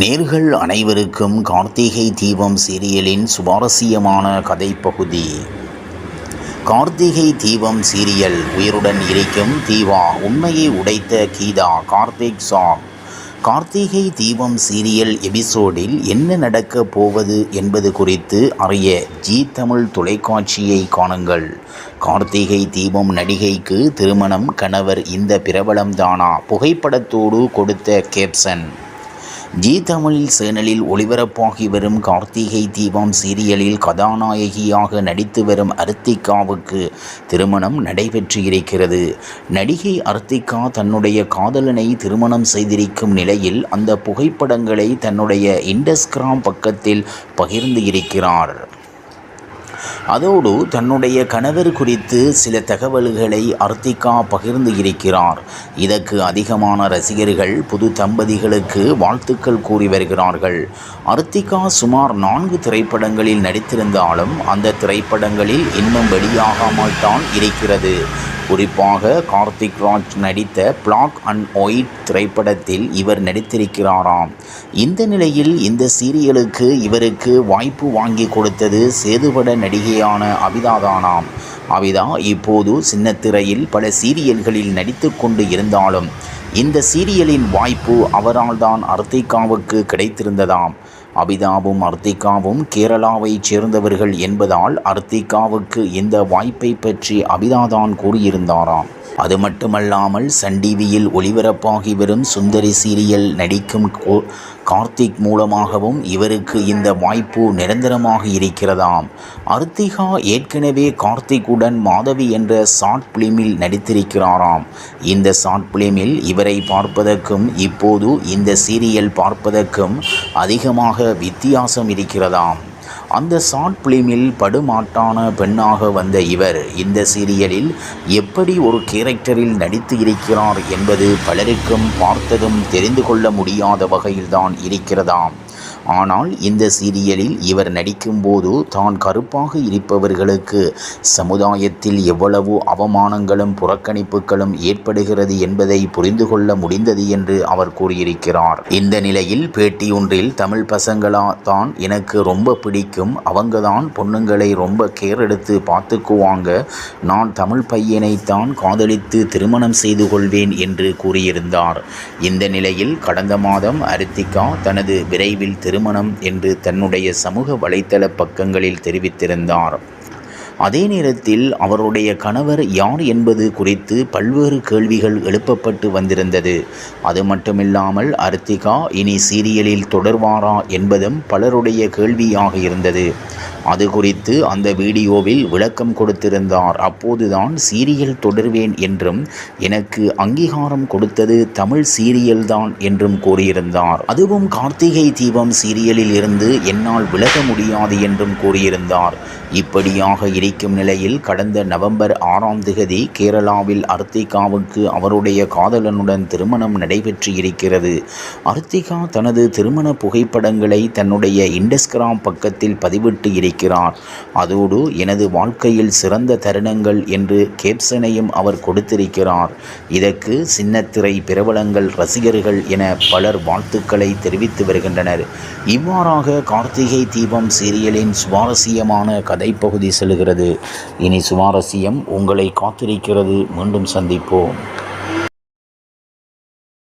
நேர்கள் அனைவருக்கும் கார்த்திகை தீபம் சீரியலின் சுவாரஸ்யமான கதைப்பகுதி. கார்த்திகை தீபம் சீரியல் உயிருடன் இருக்கும் தீவா உண்மையை உடைத்த கீதா கார்த்திக் சாங் கார்த்திகை தீபம் சீரியல் எபிசோடில் என்ன நடக்கப் போவது என்பது குறித்து அறிய ஜி தமிழ் தொலைக்காட்சியை காணுங்கள். கார்த்திகை தீபம் நடிகைக்கு திருமணம் கணவர் இந்த பிரபலம்தானா? புகைப்படத்தோடு கொடுத்த கேப்சன் ஜி தமிழ் சேனலில் ஒளிபரப்பாகி வரும் கார்த்திகை தீபம் சீரியலில் கதாநாயகியாக நடித்து வரும் அர்த்திகாவுக்கு திருமணம் நடைபெற்று இருக்கிறது நடிகை அர்த்திகா தன்னுடைய காதலனை திருமணம் செய்திருக்கும் நிலையில் அந்த புகைப்படங்களை தன்னுடைய இண்டஸ்கிராம் பக்கத்தில் பகிர்ந்து இருக்கிறார். அதோடு தன்னுடைய கணவர் குறித்து சில தகவல்களை அர்த்திகா பகிர்ந்து இருக்கிறார். இதற்கு அதிகமான ரசிகர்கள் புது தம்பதிகளுக்கு வாழ்த்துக்கள் கூறி வருகிறார்கள். அர்த்திகா சுமார் நான்கு திரைப்படங்களில் நடித்திருந்தாலும் அந்த திரைப்படங்களில் இன்னும் வெளியாகாமல் தான் இருக்கிறது. குறிப்பாக கார்த்திக் ராஜ் நடித்த பிளாக் அண்ட் ஒயிட் திரைப்படத்தில் இவர் நடித்திருக்கிறாராம். இந்த நிலையில் இந்த சீரியலுக்கு இவருக்கு வாய்ப்பு வாங்கி கொடுத்தது சேதுபட நடிகையான அபிதாதானாம். அபிதா இப்போது சின்னத்திரையில் பல சீரியல்களில் நடித்து கொண்டு இருந்தாலும் இந்த சீரியலின் வாய்ப்பு அவரால் தான் அர்த்திகாவுக்கு கிடைத்திருந்ததாம். அபிதாவும் அர்த்திகாவும் கேரளாவைச் சேர்ந்தவர்கள் என்பதால் அர்த்திகாவுக்கு இந்த வாய்ப்பை பற்றி அபிதாதான் கூறியிருந்தாராம். அது மட்டுமல்லாமல் சன் டிவியில் ஒளிபரப்பாகி வரும் சுந்தரி சீரியல் நடிக்கும் கார்த்திக் மூலமாகவும் இவருக்கு இந்த வாய்ப்பு நிரந்தரமாக இருக்கிறதாம். அர்த்திகா ஏற்கனவே கார்த்திக்குடன் மாதவி என்ற ஷார்ட் பிலிமில் நடித்திருக்கிறாராம். இந்த ஷார்ட் பிலிமில் இவரை பார்ப்பதற்கும் இப்போது இந்த சீரியல் பார்ப்பதற்கும் அதிகமாக வித்தியாசம் இருக்கிறதாம். அந்த ஷார்ட் பிலிமில் படுமாட்டான பெண்ணாக வந்த இவர் இந்த சீரியலில் எப்படி ஒரு கேரக்டரில் நடித்து இருக்கிறார் என்பது பலருக்கும் பார்த்ததும் தெரிந்து கொள்ள முடியாத வகையில்தான் இருக்கிறதாம். ஆனால் இந்த சீரியலில் இவர் நடிக்கும்போது தான் கருப்பாக இருப்பவர்களுக்கு சமுதாயத்தில் எவ்வளவு அவமானங்களும் புறக்கணிப்புகளும் ஏற்படுகிறது என்பதை புரிந்து கொள்ள முடிந்தது என்று அவர் கூறியிருக்கிறார். இந்த நிலையில் பேட்டி ஒன்றில் தமிழ் பசங்களா தான் எனக்கு ரொம்ப பிடிக்கும் அவங்க தான் பொண்ணுங்களை ரொம்ப கேர் எடுத்து பார்த்துக்குவாங்க. நான் தமிழ் பையனைத்தான் காதலித்து திருமணம் செய்து கொள்வேன் என்று கூறியிருந்தார். இந்த நிலையில் கடந்த மாதம் அரித்திகா தனது விரைவில் திருமணம் என்று தன்னுடைய சமூக வலைத்தள பக்கங்களில் தெரிவித்திருந்தார். அதே நேரத்தில் அவருடைய கணவர் யார் என்பது குறித்து பல்வேறு கேள்விகள் எழுப்பப்பட்டு வந்திருந்தது. அது மட்டுமில்லாமல் அர்த்திகா இனி சீரியலில் தொடர்வாரா என்பதும் பலருடைய கேள்வியாக இருந்தது. அது குறித்து அந்த வீடியோவில் விளக்கம் கொடுத்திருந்தார். அப்போதுதான் சீரியல் தொடர்வேன் என்றும் எனக்கு அங்கீகாரம் கொடுத்தது தமிழ் சீரியல் தான் என்றும் கூறியிருந்தார். அதுவும் கார்த்திகை தீபம் சீரியலில் இருந்து என்னால் விலக முடியாது என்றும் கூறியிருந்தார். இப்படியாக இருக்கும் நிலையில் கடந்த நவம்பர் ஆறாம் திகதி கேரளாவில் அர்த்திகாவுக்கு அவருடைய காதலனுடன் திருமணம் நடைபெற்று இருக்கிறது அர்த்திகா தனது திருமண புகைப்படங்களை தன்னுடைய இண்டஸ்கிராம் பக்கத்தில் பதிவிட்டு இருக்கிறார் இருக்கிறார் அதோடு எனது வாழ்க்கையில் சிறந்த தருணங்கள் என்று கேப்சனையும் அவர் கொடுத்திருக்கிறார். இதற்கு சின்னத்திரை பிரபலங்கள் ரசிகர்கள் என பலர் வாழ்த்துக்களை தெரிவித்து வருகின்றனர். இவ்வாறாக கார்த்திகை தீபம் சீரியலின் சுவாரஸ்யமான கதைப்பகுதி செல்கிறது. இனி சுவாரஸ்யம் உங்களை காத்திருக்கிறது. மீண்டும் சந்திப்போம்.